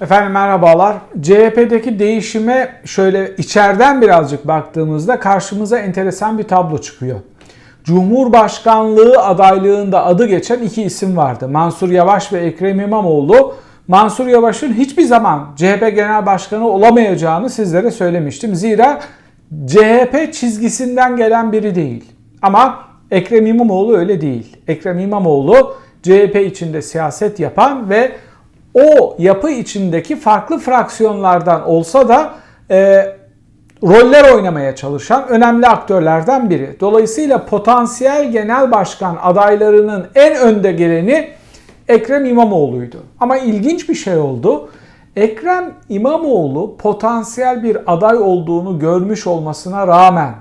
Efendim merhabalar. CHP'deki değişime şöyle içeriden birazcık baktığımızda karşımıza enteresan bir tablo çıkıyor. Cumhurbaşkanlığı adaylığında adı geçen iki isim vardı. Mansur Yavaş ve Ekrem İmamoğlu. Mansur Yavaş'ın hiçbir zaman CHP Genel Başkanı olamayacağını sizlere söylemiştim. Zira CHP çizgisinden gelen biri değil. Ama Ekrem İmamoğlu öyle değil. Ekrem İmamoğlu CHP içinde siyaset yapan ve o yapı içindeki farklı fraksiyonlardan olsa da e, roller oynamaya çalışan önemli aktörlerden biri. Dolayısıyla potansiyel genel başkan adaylarının en önde geleni Ekrem İmamoğlu'ydu. Ama ilginç bir şey oldu. Ekrem İmamoğlu potansiyel bir aday olduğunu görmüş olmasına rağmen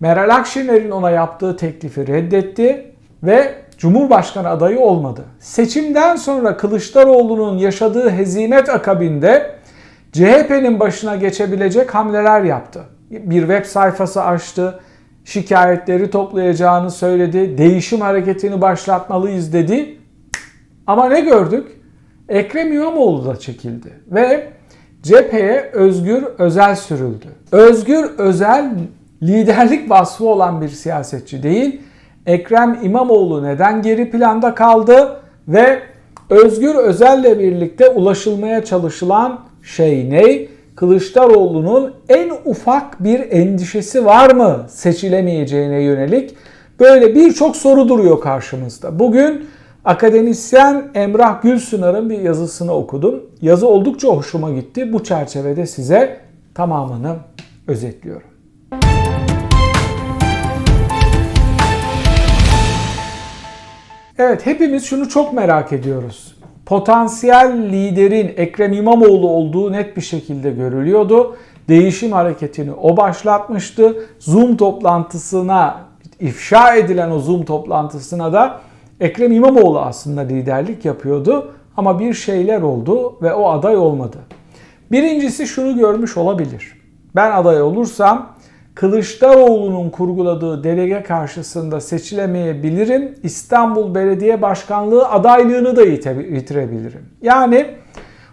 Meral Akşener'in ona yaptığı teklifi reddetti ve Cumhurbaşkanı adayı olmadı. Seçimden sonra Kılıçdaroğlu'nun yaşadığı hezimet akabinde CHP'nin başına geçebilecek hamleler yaptı. Bir web sayfası açtı, şikayetleri toplayacağını söyledi, değişim hareketini başlatmalıyız dedi. Ama ne gördük? Ekrem İmamoğlu da çekildi ve cepheye Özgür Özel sürüldü. Özgür Özel liderlik vasfı olan bir siyasetçi değil. Ekrem İmamoğlu neden geri planda kaldı ve Özgür Özel'le birlikte ulaşılmaya çalışılan şey ne? Kılıçdaroğlu'nun en ufak bir endişesi var mı seçilemeyeceğine yönelik? Böyle birçok soru duruyor karşımızda. Bugün akademisyen Emrah Gülsünar'ın bir yazısını okudum. Yazı oldukça hoşuma gitti. Bu çerçevede size tamamını özetliyorum. Evet hepimiz şunu çok merak ediyoruz. Potansiyel liderin Ekrem İmamoğlu olduğu net bir şekilde görülüyordu. Değişim hareketini o başlatmıştı. Zoom toplantısına ifşa edilen o Zoom toplantısına da Ekrem İmamoğlu aslında liderlik yapıyordu. Ama bir şeyler oldu ve o aday olmadı. Birincisi şunu görmüş olabilir. Ben aday olursam Kılıçdaroğlu'nun kurguladığı delege karşısında seçilemeyebilirim. İstanbul Belediye Başkanlığı adaylığını da yitirebilirim. Yani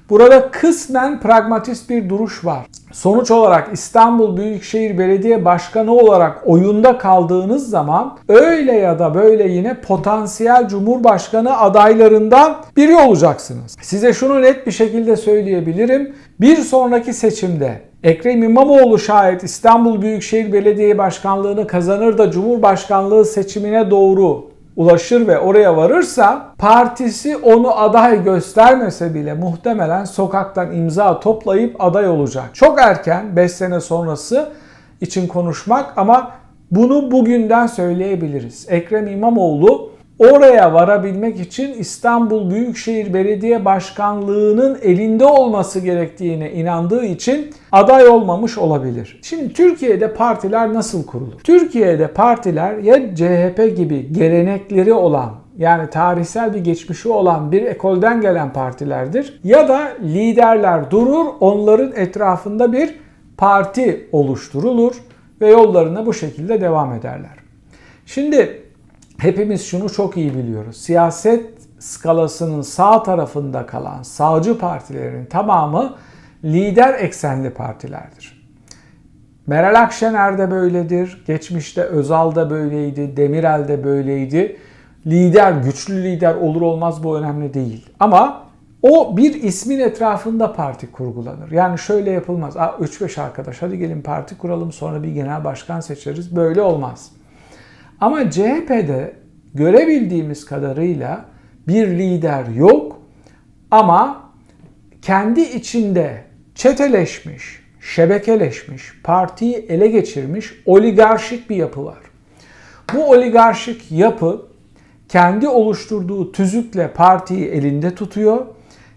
burada kısmen pragmatist bir duruş var. Sonuç olarak İstanbul Büyükşehir Belediye Başkanı olarak oyunda kaldığınız zaman öyle ya da böyle yine potansiyel Cumhurbaşkanı adaylarından biri olacaksınız. Size şunu net bir şekilde söyleyebilirim. Bir sonraki seçimde Ekrem İmamoğlu şayet İstanbul Büyükşehir Belediye Başkanlığı'nı kazanır da Cumhurbaşkanlığı seçimine doğru ulaşır ve oraya varırsa partisi onu aday göstermese bile muhtemelen sokaktan imza toplayıp aday olacak. Çok erken 5 sene sonrası için konuşmak ama bunu bugünden söyleyebiliriz. Ekrem İmamoğlu oraya varabilmek için İstanbul Büyükşehir Belediye Başkanlığı'nın elinde olması gerektiğine inandığı için aday olmamış olabilir. Şimdi Türkiye'de partiler nasıl kurulur? Türkiye'de partiler ya CHP gibi gelenekleri olan yani tarihsel bir geçmişi olan bir ekolden gelen partilerdir ya da liderler durur onların etrafında bir parti oluşturulur ve yollarına bu şekilde devam ederler. Şimdi hepimiz şunu çok iyi biliyoruz. Siyaset skalasının sağ tarafında kalan sağcı partilerin tamamı lider eksenli partilerdir. Meral Akşener de böyledir. Geçmişte Özal da böyleydi. Demirel de böyleydi. Lider, güçlü lider olur olmaz bu önemli değil. Ama o bir ismin etrafında parti kurgulanır. Yani şöyle yapılmaz. 3-5 arkadaş hadi gelin parti kuralım sonra bir genel başkan seçeriz. Böyle olmaz. Ama CHP'de görebildiğimiz kadarıyla bir lider yok ama kendi içinde çeteleşmiş, şebekeleşmiş, partiyi ele geçirmiş oligarşik bir yapı var. Bu oligarşik yapı kendi oluşturduğu tüzükle partiyi elinde tutuyor.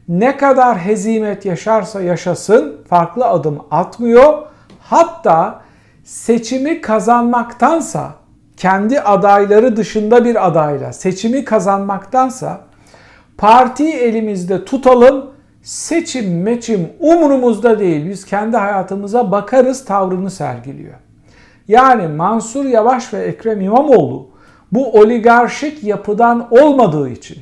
Ne kadar hezimet yaşarsa yaşasın farklı adım atmıyor. Hatta seçimi kazanmaktansa kendi adayları dışında bir adayla seçimi kazanmaktansa partiyi elimizde tutalım seçim meçim umurumuzda değil biz kendi hayatımıza bakarız tavrını sergiliyor. Yani Mansur Yavaş ve Ekrem İmamoğlu bu oligarşik yapıdan olmadığı için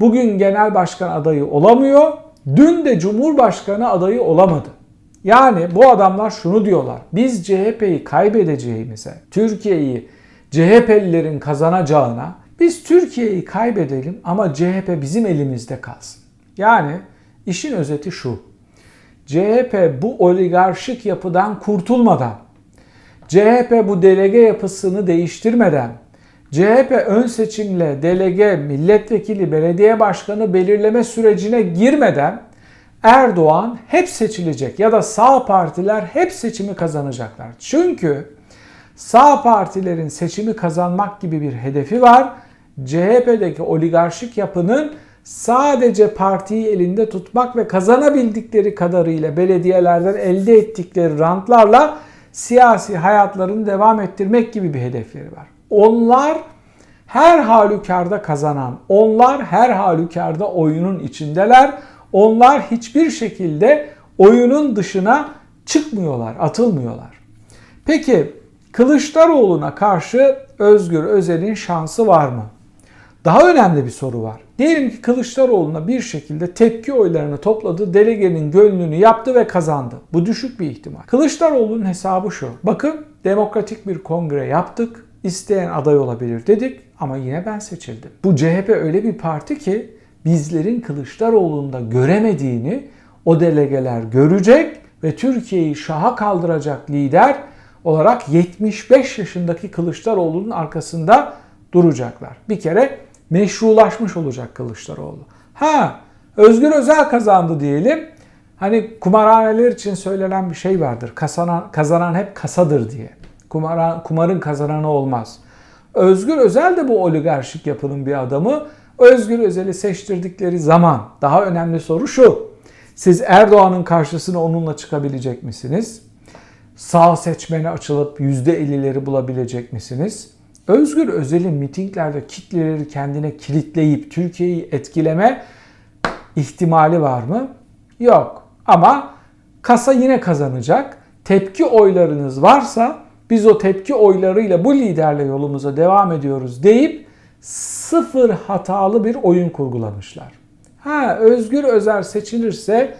bugün genel başkan adayı olamıyor dün de Cumhurbaşkanı adayı olamadı. Yani bu adamlar şunu diyorlar. Biz CHP'yi kaybedeceğimize, Türkiye'yi CHP'lilerin kazanacağına biz Türkiye'yi kaybedelim ama CHP bizim elimizde kalsın. Yani işin özeti şu. CHP bu oligarşik yapıdan kurtulmadan, CHP bu delege yapısını değiştirmeden, CHP ön seçimle delege, milletvekili, belediye başkanı belirleme sürecine girmeden Erdoğan hep seçilecek ya da sağ partiler hep seçimi kazanacaklar. Çünkü sağ partilerin seçimi kazanmak gibi bir hedefi var. CHP'deki oligarşik yapının sadece partiyi elinde tutmak ve kazanabildikleri kadarıyla belediyelerden elde ettikleri rantlarla siyasi hayatlarını devam ettirmek gibi bir hedefleri var. Onlar her halükarda kazanan, onlar her halükarda oyunun içindeler. Onlar hiçbir şekilde oyunun dışına çıkmıyorlar, atılmıyorlar. Peki Kılıçdaroğlu'na karşı Özgür Özel'in şansı var mı? Daha önemli bir soru var. Diyelim ki Kılıçdaroğlu'na bir şekilde tepki oylarını topladı, delegenin gönlünü yaptı ve kazandı. Bu düşük bir ihtimal. Kılıçdaroğlu'nun hesabı şu. Bakın demokratik bir kongre yaptık. İsteyen aday olabilir dedik ama yine ben seçildim. Bu CHP öyle bir parti ki bizlerin Kılıçdaroğlu'nda göremediğini o delegeler görecek ve Türkiye'yi şaha kaldıracak lider olarak 75 yaşındaki Kılıçdaroğlu'nun arkasında duracaklar. Bir kere meşrulaşmış olacak Kılıçdaroğlu. Ha Özgür Özel kazandı diyelim. Hani kumarhaneler için söylenen bir şey vardır. Kazanan, kazanan hep kasadır diye. Kumara, kumarın kazananı olmaz. Özgür Özel de bu oligarşik yapının bir adamı. Özgür Özel'i seçtirdikleri zaman daha önemli soru şu. Siz Erdoğan'ın karşısına onunla çıkabilecek misiniz? Sağ seçmeni açılıp %50'leri bulabilecek misiniz? Özgür Özel'in mitinglerde kitleleri kendine kilitleyip Türkiye'yi etkileme ihtimali var mı? Yok. Ama kasa yine kazanacak. Tepki oylarınız varsa biz o tepki oylarıyla bu liderle yolumuza devam ediyoruz deyip sıfır hatalı bir oyun kurgulamışlar. Ha Özgür Özel seçilirse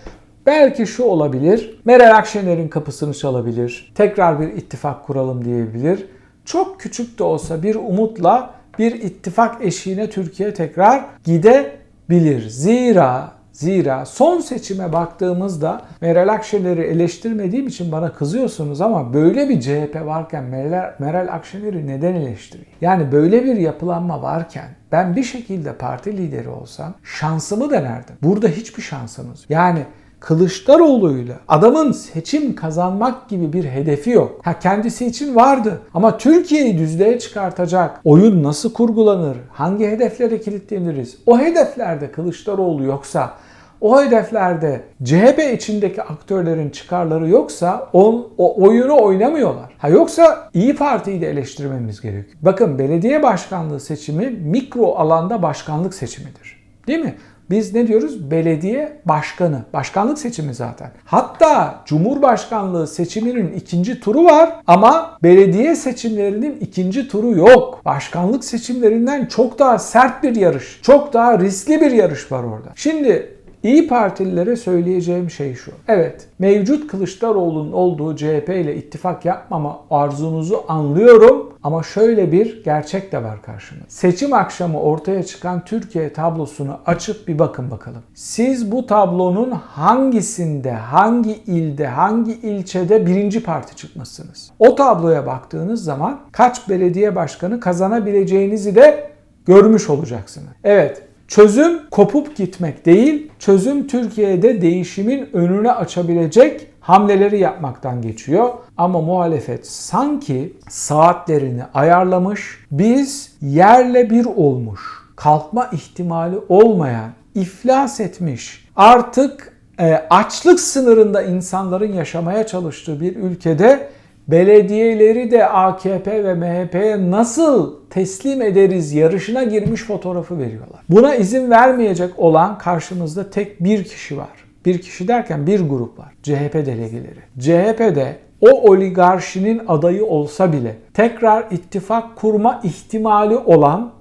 belki şu olabilir. Meral Akşener'in kapısını çalabilir. Tekrar bir ittifak kuralım diyebilir. Çok küçük de olsa bir umutla bir ittifak eşiğine Türkiye tekrar gidebilir. Zira Zira son seçime baktığımızda Meral Akşener'i eleştirmediğim için bana kızıyorsunuz ama böyle bir CHP varken Meral, Meral Akşener'i neden eleştireyim? Yani böyle bir yapılanma varken ben bir şekilde parti lideri olsam şansımı denerdim. Burada hiçbir şansınız. Yani Kılıçdaroğlu'yla adamın seçim kazanmak gibi bir hedefi yok. Ha kendisi için vardı ama Türkiye'yi düzlüğe çıkartacak oyun nasıl kurgulanır? Hangi hedeflere kilitleniriz? O hedeflerde Kılıçdaroğlu yoksa o hedeflerde CHP içindeki aktörlerin çıkarları yoksa o, o oyunu oynamıyorlar. Ha yoksa İyi Parti'yi de eleştirmemiz gerekiyor. Bakın belediye başkanlığı seçimi mikro alanda başkanlık seçimidir. Değil mi? Biz ne diyoruz? Belediye başkanı. Başkanlık seçimi zaten. Hatta Cumhurbaşkanlığı seçiminin ikinci turu var ama belediye seçimlerinin ikinci turu yok. Başkanlık seçimlerinden çok daha sert bir yarış, çok daha riskli bir yarış var orada. Şimdi İyi Partililere söyleyeceğim şey şu. Evet, mevcut Kılıçdaroğlu'nun olduğu CHP ile ittifak yapmama arzunuzu anlıyorum ama şöyle bir gerçek de var karşımda. Seçim akşamı ortaya çıkan Türkiye tablosunu açıp bir bakın bakalım. Siz bu tablonun hangisinde, hangi ilde, hangi ilçede birinci parti çıkmışsınız? O tabloya baktığınız zaman kaç belediye başkanı kazanabileceğinizi de görmüş olacaksınız. Evet, Çözüm kopup gitmek değil, çözüm Türkiye'de değişimin önüne açabilecek hamleleri yapmaktan geçiyor. Ama muhalefet sanki saatlerini ayarlamış, biz yerle bir olmuş, kalkma ihtimali olmayan, iflas etmiş, artık e, açlık sınırında insanların yaşamaya çalıştığı bir ülkede belediyeleri de AKP ve MHP'ye nasıl teslim ederiz yarışına girmiş fotoğrafı veriyorlar. Buna izin vermeyecek olan karşımızda tek bir kişi var. Bir kişi derken bir grup var. CHP delegeleri. CHP'de o oligarşinin adayı olsa bile tekrar ittifak kurma ihtimali olan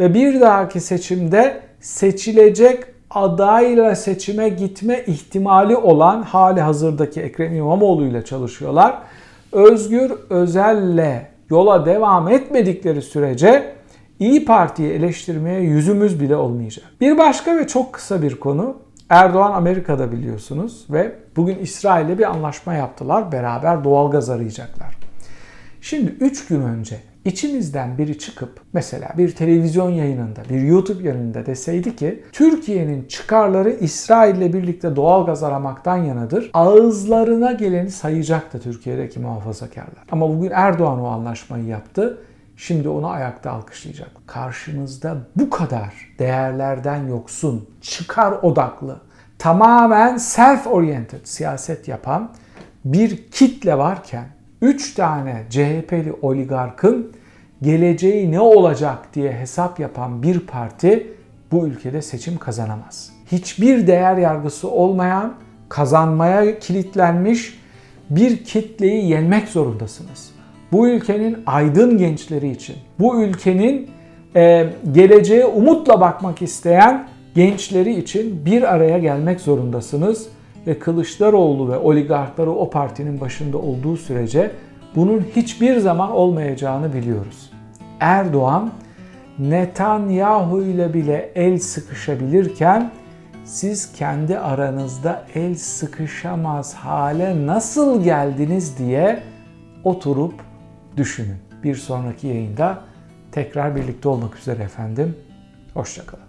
ve bir dahaki seçimde seçilecek adayla seçime gitme ihtimali olan hali hazırdaki Ekrem İmamoğlu ile çalışıyorlar. Özgür Özel'le yola devam etmedikleri sürece İyi Parti'yi eleştirmeye yüzümüz bile olmayacak. Bir başka ve çok kısa bir konu. Erdoğan Amerika'da biliyorsunuz ve bugün İsrail'le bir anlaşma yaptılar. Beraber doğalgaz arayacaklar. Şimdi 3 gün önce içimizden biri çıkıp mesela bir televizyon yayınında, bir YouTube yayınında deseydi ki Türkiye'nin çıkarları İsrail'le birlikte doğalgaz aramaktan yanadır. Ağızlarına geleni sayacaktı Türkiye'deki muhafazakarlar. Ama bugün Erdoğan o anlaşmayı yaptı. Şimdi onu ayakta alkışlayacak. Karşınızda bu kadar değerlerden yoksun, çıkar odaklı, tamamen self-oriented siyaset yapan bir kitle varken 3 tane CHP'li oligarkın geleceği ne olacak diye hesap yapan bir parti bu ülkede seçim kazanamaz. Hiçbir değer yargısı olmayan, kazanmaya kilitlenmiş bir kitleyi yenmek zorundasınız. Bu ülkenin aydın gençleri için, bu ülkenin e, geleceğe umutla bakmak isteyen gençleri için bir araya gelmek zorundasınız ve Kılıçdaroğlu ve oligarkları o partinin başında olduğu sürece bunun hiçbir zaman olmayacağını biliyoruz. Erdoğan Netanyahu ile bile el sıkışabilirken siz kendi aranızda el sıkışamaz hale nasıl geldiniz diye oturup düşünün. Bir sonraki yayında tekrar birlikte olmak üzere efendim. Hoşçakalın.